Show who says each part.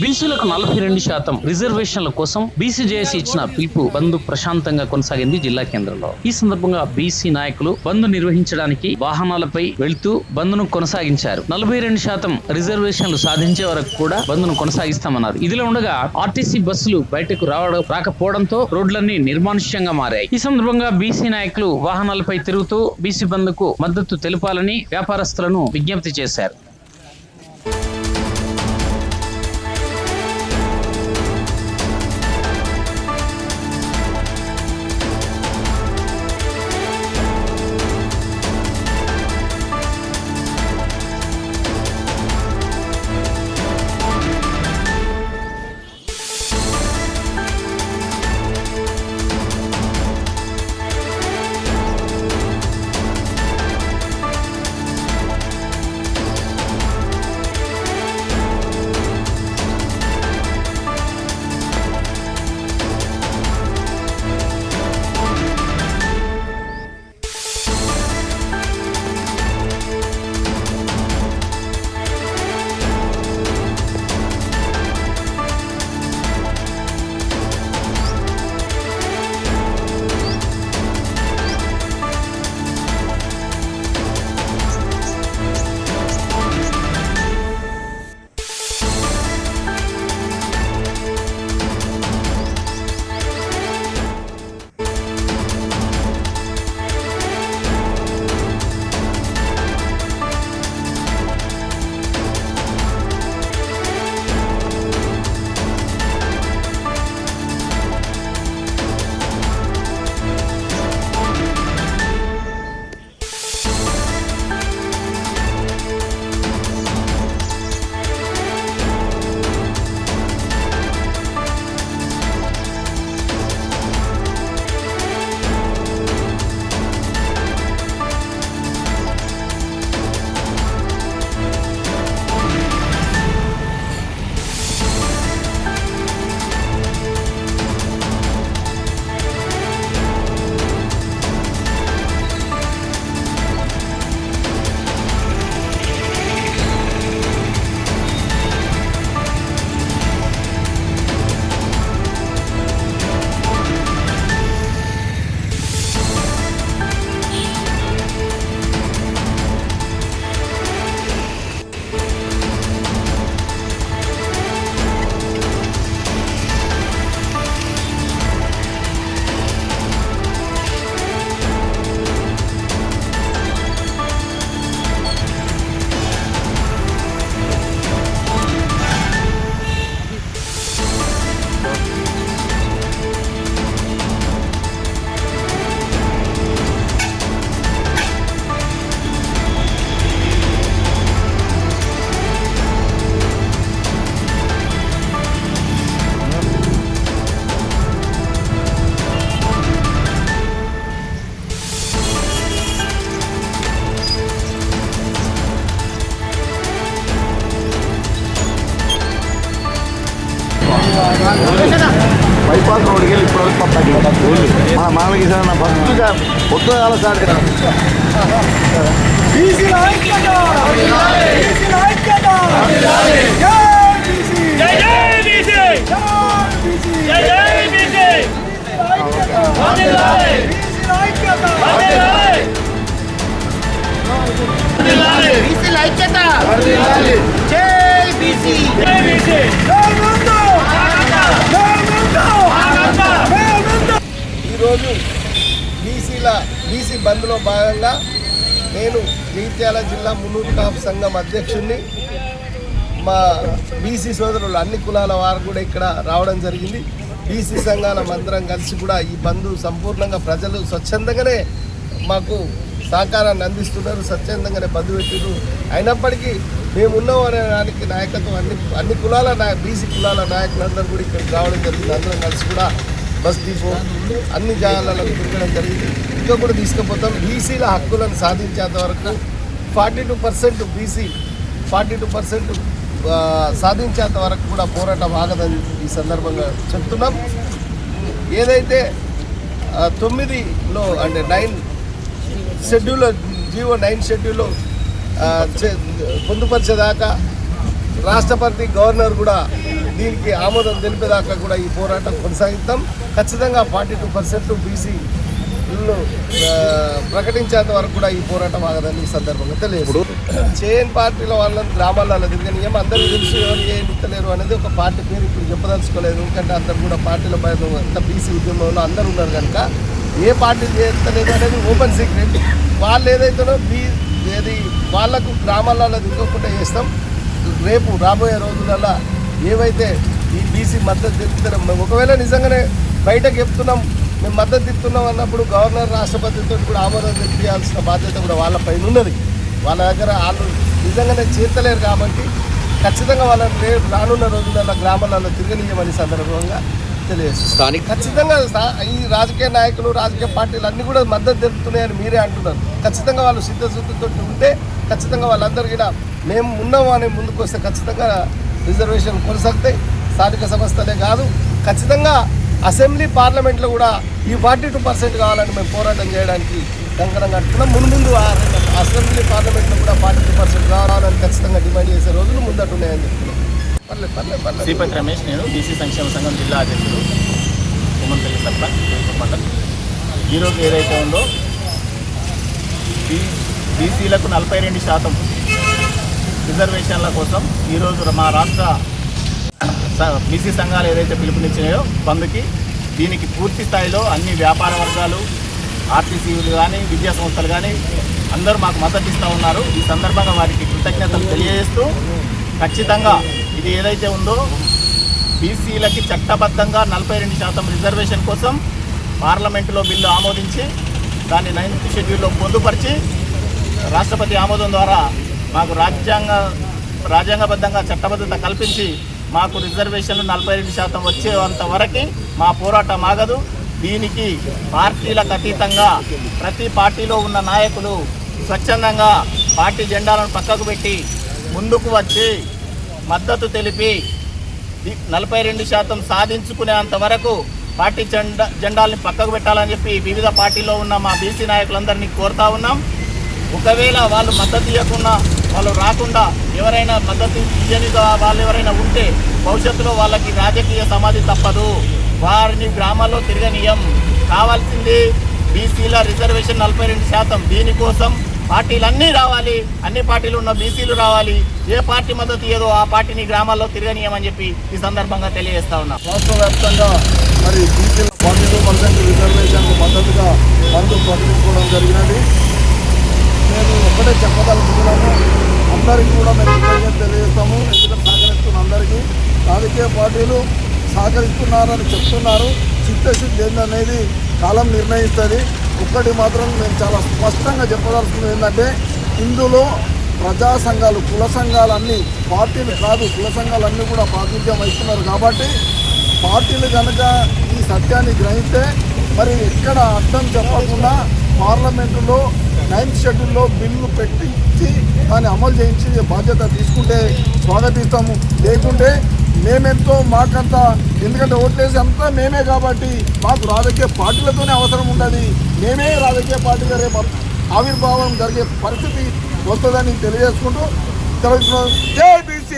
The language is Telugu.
Speaker 1: బీసీలకు నలభై రెండు శాతం రిజర్వేషన్ల కోసం బీసీ ఇచ్చిన పిలుపు బంద్ ప్రశాంతంగా కొనసాగింది జిల్లా కేంద్రంలో. ఈ సందర్భంగా బీసీ నాయకులు బంద్ నిర్వహించడానికి వాహనాలపై వెళ్తూ బంద్ను కొనసాగించారు. నలభై రెండు శాతం రిజర్వేషన్లు సాధించే వరకు కూడా బంద్ను కొనసాగిస్తామన్నారు. ఇదిలో ఉండగా ఆర్టీసీ బస్సులు బయటకు రావడం రాకపోవడంతో రోడ్లన్నీ నిర్మానుష్యంగా మారాయి. ఈ సందర్భంగా బీసీ నాయకులు వాహనాలపై తిరుగుతూ బీసీ బంద్కు మద్దతు తెలపాలని వ్యాపారస్తులను విజ్ఞప్తి చేశారు.
Speaker 2: బైపాస్ రోడ్కి వెళ్ళి ఇప్పుడు వరకు పక్కకి మన మామకి సార్ ఫస్ట్గా పొద్దుగాల స్టార్ట్
Speaker 3: బీసీల ఐక్యత! బీసీల ఐక్యత!
Speaker 4: ఈరోజు బీసీల బీసీ బంద్లో భాగంగా నేను జగిత్యాల జిల్లా మున్నూరు కాపు సంఘం అధ్యక్షుడిని మా బీసీ సోదరులు అన్ని కులాల వారు కూడా ఇక్కడ రావడం జరిగింది. బీసీ సంఘాల మందరం కలిసి కూడా ఈ బంధు సంపూర్ణంగా ప్రజలు స్వచ్ఛందంగానే మాకు సహకారాన్ని అందిస్తున్నారు స్వచ్ఛందంగానే బంధు పెట్టిరు అయినప్పటికీ మేము ఉన్నామనే దానికి నాయకత్వం అన్ని అన్ని కులాల నాయ బీసీ కులాల నాయకులందరూ కూడా ఇక్కడికి రావడం జరిగింది. అందరం కలిసి కూడా బస్ డిపో అన్ని జాగాలలో తిరగడం జరిగింది. ఇంకా కూడా తీసుకుపోతాం. బీసీల హక్కులను సాధించేంత వరకు forty two percent BC forty two percent సాధించేంత వరకు కూడా పోరాటం ఆగదని ఈ సందర్భంగా చెప్తున్నాం. ఏదైతే తొమ్మిదిలో అంటే నైన్ షెడ్యూల్లో జీవో నైన్ షెడ్యూల్లో పొందుపరిచేదాకా రాష్ట్రపతి గవర్నర్ కూడా దీనికి ఆమోదం తెలిపేదాకా కూడా ఈ పోరాటం కొనసాగిస్తాం ఖచ్చితంగా ఫార్టీ టూ పర్సెంట్ బీసీ ప్రకటించేంత వరకు కూడా ఈ పోరాటం ఆగదని ఈ సందర్భంగా తెలియదు చేయని పార్టీల వాళ్ళని గ్రామాలలో దిగనీయం అందరికీ తెలుసు ఎవరు ఏం అనేది ఒక పార్టీ పేరు ఇప్పుడు చెప్పదలుచుకోలేదు. ఎందుకంటే అందరు కూడా పార్టీల పైన అంత బీసీ ఉద్యమంలో అందరూ ఉన్నారు కనుక ఏ పార్టీ చేస్తలేదు అనేది ఓపెన్ సీక్రెట్. వాళ్ళు ఏదైతేనో బీ ఏది వాళ్ళకు గ్రామాలలో దిగకుండా చేస్తాం. రేపు రాబోయే రోజులలో ఏవైతే ఈ బీసీ మద్దతు తెలుపుతారో మేము ఒకవేళ నిజంగానే బయటకు చెప్తున్నాం మేము మద్దతు ఇస్తున్నాం అన్నప్పుడు గవర్నర్ రాష్ట్రపతితో కూడా ఆమోదం తెలియాల్సిన బాధ్యత కూడా వాళ్ళ పైన ఉన్నది. వాళ్ళ దగ్గర వాళ్ళు నిజంగానే చేస్తలేరు కాబట్టి ఖచ్చితంగా వాళ్ళని రేపు రానున్న రోజులలో గ్రామాలలో తిరగనీయమని సందర్భంగా తెలియజేస్తాం ఖచ్చితంగా ఈ రాజకీయ నాయకులు రాజకీయ పార్టీలు అన్ని కూడా మద్దతు తెలుపుతున్నాయని మీరే అంటున్నారు. ఖచ్చితంగా వాళ్ళు సిద్ధశుద్ధితో ఉంటే ఖచ్చితంగా వాళ్ళందరూ కూడా మేము ఉన్నాము అని ముందుకు వస్తే ఖచ్చితంగా రిజర్వేషన్ కొనసాగుతాయి స్థానిక సంస్థలే కాదు. ఖచ్చితంగా అసెంబ్లీ పార్లమెంట్లో కూడా ఈ ఫార్టీ టూ పర్సెంట్ కావాలని మేము పోరాటం చేయడానికి కంకణం కట్టుకున్నాం ముందు ముందు అసెంబ్లీ పార్లమెంట్లో కూడా ఫార్టీ టూ పర్సెంట్ కావాలని ఖచ్చితంగా డిమాండ్ చేసే రోజులు ముందట్టున్నాయని చెప్తున్నాం. పర్లేదు పర్లేదు పర్లేదు
Speaker 5: శ్రీపతి రమేష్ నేను బీసీ సంక్షేమ సంఘం జిల్లా అధ్యక్షుడు. ఉమ్మన్పల్లి సర్పంచ్ మండలం ఈరోజు ఏదైతే ఉందో బీ బీసీలకు నలభై రెండు శాతం రిజర్వేషన్ల కోసం ఈరోజు మా రాష్ట్ర బీసీ సంఘాలు ఏదైతే పిలుపునిచ్చినాయో బంద్కి దీనికి పూర్తి స్థాయిలో అన్ని వ్యాపార వర్గాలు ఆర్టీసీలు కానీ విద్యా సంస్థలు కానీ అందరూ మాకు మద్దతు ఇస్తూ ఉన్నారు. ఈ సందర్భంగా వారికి కృతజ్ఞతలు తెలియజేస్తూ ఖచ్చితంగా ఇది ఏదైతే ఉందో బీసీలకి చట్టబద్ధంగా నలభై రెండు శాతం రిజర్వేషన్ కోసం పార్లమెంటులో బిల్లు ఆమోదించి దాన్ని నైన్త్ షెడ్యూల్లో పొందుపరిచి రాష్ట్రపతి ఆమోదం ద్వారా మాకు రాజ్యాంగ రాజ్యాంగబద్ధంగా చట్టబద్ధత కల్పించి మాకు రిజర్వేషన్లు నలభై రెండు శాతం వచ్చేంత వరకు మా పోరాటం ఆగదు. దీనికి పార్టీలకు అతీతంగా ప్రతి పార్టీలో ఉన్న నాయకులు స్వచ్ఛందంగా పార్టీ జెండాలను పక్కకు పెట్టి ముందుకు వచ్చి మద్దతు తెలిపి నలభై రెండు శాతం సాధించుకునేంత వరకు పార్టీ జెండా జెండాల్ని పక్కకు పెట్టాలని చెప్పి వివిధ పార్టీలో ఉన్న మా బీసీ నాయకులందరినీ కోరుతా ఉన్నాం. ఒకవేళ వాళ్ళు మద్దతు ఇవ్వకుండా వాళ్ళు రాకుండా ఎవరైనా మద్దతు ఇయ్యని వాళ్ళు ఎవరైనా ఉంటే భవిష్యత్తులో వాళ్ళకి రాజకీయ సమాధి తప్పదు. వారిని గ్రామాల్లో తిరగనీయం. కావాల్సింది బీసీల రిజర్వేషన్ నలభై రెండు శాతం. దీనికోసం పార్టీలన్నీ రావాలి. అన్ని పార్టీలు ఉన్న బీసీలు రావాలి. ఏ పార్టీ మద్దతు ఇయ్యదో ఆ పార్టీని గ్రామాల్లో తిరగనీయమని చెప్పి ఈ సందర్భంగా తెలియజేస్తా ఉన్నా.
Speaker 2: రాష్ట్ర వ్యాప్తంగా మరి బీసీల ఫార్టీ టూ పర్సెంట్ రిజర్వేషన్ మద్దతుగా బంధు ప్రకటించుకోవడం జరిగినది. నేను ఒకటే చెప్పదలుచుకున్నాను. అందరికీ కూడా మేము కృతజ్ఞత తెలియజేస్తాము. ఎందుకంటే సహకరిస్తున్న అందరికీ రాజకీయ పార్టీలు సహకరిస్తున్నారని చెప్తున్నారు. చిత్తశుద్ధి ఏందనేది కాలం నిర్ణయిస్తుంది. ఒక్కటి మాత్రం మేము చాలా స్పష్టంగా చెప్పదలుచుకున్నది ఏంటంటే ఇందులో ప్రజా సంఘాలు కుల సంఘాలన్నీ పార్టీలు కాదు కుల సంఘాలన్నీ కూడా ప్రాతినిధ్యం వహిస్తున్నారు కాబట్టి పార్టీలు కనుక ఈ సత్యాన్ని గ్రహిస్తే మరి ఎక్కడ అర్థం చెప్పకుండా పార్లమెంటులో నైన్త్ షెడ్యూల్లో బిల్లు పెట్టించి దాన్ని అమలు చేయించి బాధ్యత తీసుకుంటే స్వాగతిస్తాము లేకుంటే మేమెంతో మాకంతా ఎందుకంటే ఓట్లేసి అంతా మేమే కాబట్టి మాకు రాజకీయ పార్టీలతోనే అవసరం ఉండదు. మేమే రాజకీయ పార్టీగా రేపు ఆవిర్భావం జరిగే పరిస్థితి వస్తుందని తెలియజేసుకుంటూ తెలుగుతున్నాం జేబీసీ